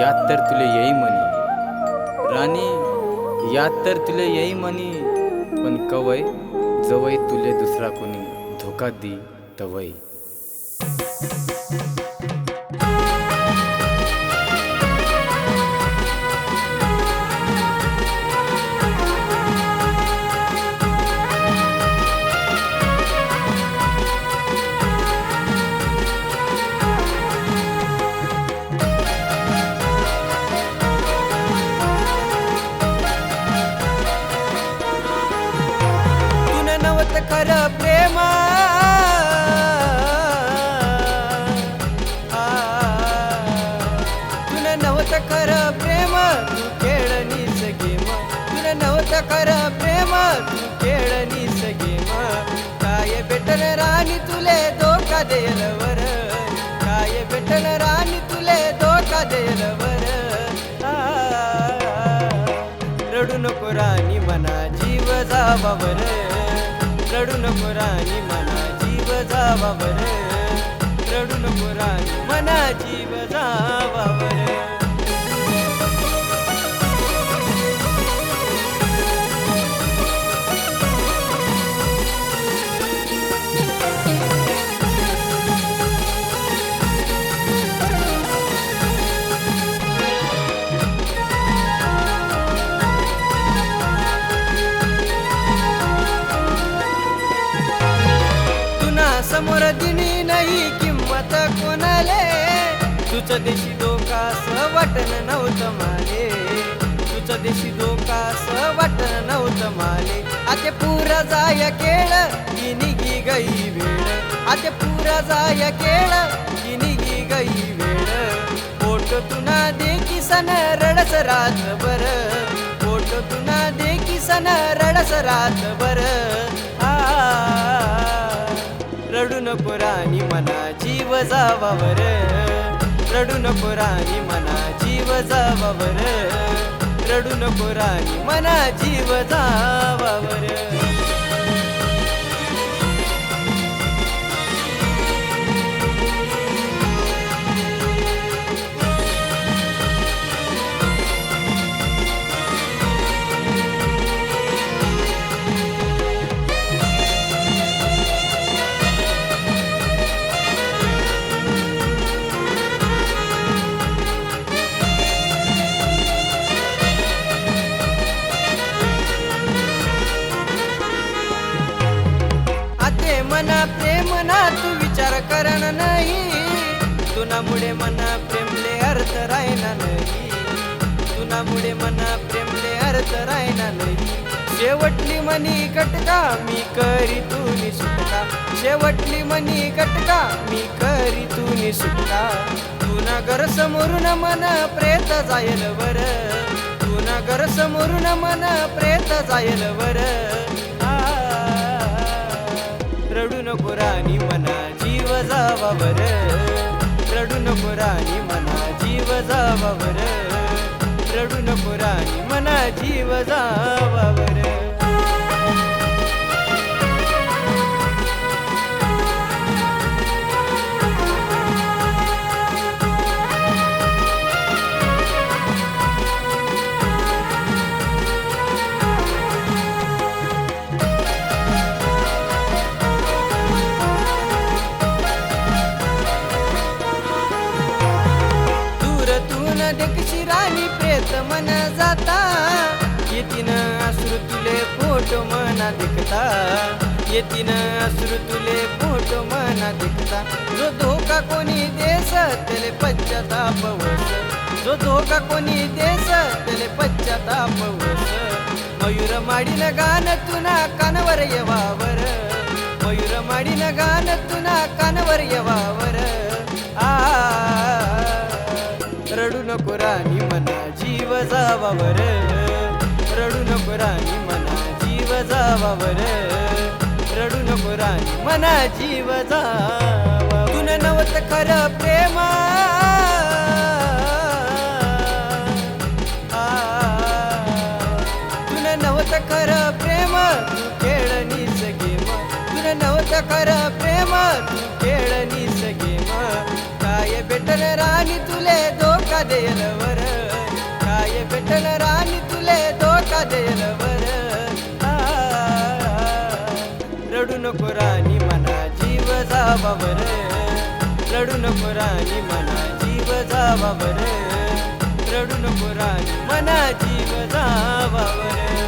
यात तर तुले येई म्हणी. राणी यात तर तुले येई म्हणी. पण कवय जवय तुले दुसरा कोणी धोका दी तवय. नवत प्रेम। तुन नव्हत कर प्रेम तू खेळणीच गेम. तुन नव्हत कर प्रेम तू खेळणीच गेम. काय भेटल राणी तुले धोका देल वर? काय भेटल राणी तुले धोका देल वर? आ, रडू नको राणी मना जीव जावावर बरं रडून पुराणी मना जीव जावा बर. रडून पुराणी मना जीव जावा समोर दिनी नाही किंमत कोणाले? तुझ देशी दोकास वाटण नव्हतं माले. तुझ देशी दोकास वाटण नव्हतं माले. आता पुरा जाय केळ की निघी गई वेळ. आता पुरा जाय केळ की निघी गई वेळ. पोट तुना देखी सन रडस रात बर पोट तुना देखी सन रडस रात बर नको राणी मना जीव जावावर. रडू नको राणी मना जीव जावावर. रडू नको राणी मना जीव जावावर. तू नाही. तुनामुळे मना प्रेमले अर्थ राहिला नाही. तुनामुळे मना प्रेमले अर्थ राहिला नाही. शेवटली मनी कटका मी करी तुनी सुटका. शेवटली मनी कटका मी करी तुनी सुटका. तुना घर समोरून मन प्रेत जायल वर. तुना घर समोरून मन प्रेत जायल वर. रडू नको राणी मना. जावा बर रडून पुराणी मना जीव जावा बर रडून पुराणी मना जीव जावा तून राणी प्रेत मन जाता. येतीन अश्रू तुले फोटो मना दिखता. येतीन अश्रू तुले फोटो मना दिखता. जो धोका कोणी देस त्याले पश्चाताप वस जो धोका कोणी देस त्याले पश्चाताप वस मयूर माडीन गान तुना कानवर येवावर. मयूर माडीन गान तुना कानवर येवावर. नको राणी मना जीव जावावर. रडू नको राणी मना जीव जावावर. रडू नको राणी मना जीव जावा तुन नवत खरं प्रेमा. तुन नवत खरं प्रेम तू निस गेम. तुन नवत खरं प्रेम तू खेळणीच गेम. काय भेटल राणी तुले देल वर वाटन राणी तुले धोका देईल वर आ, रडू नको राणी मना जीव जावा बर रडू नको राणी मना जीव जावा बर रडू नको राणी मना जीव जावा बर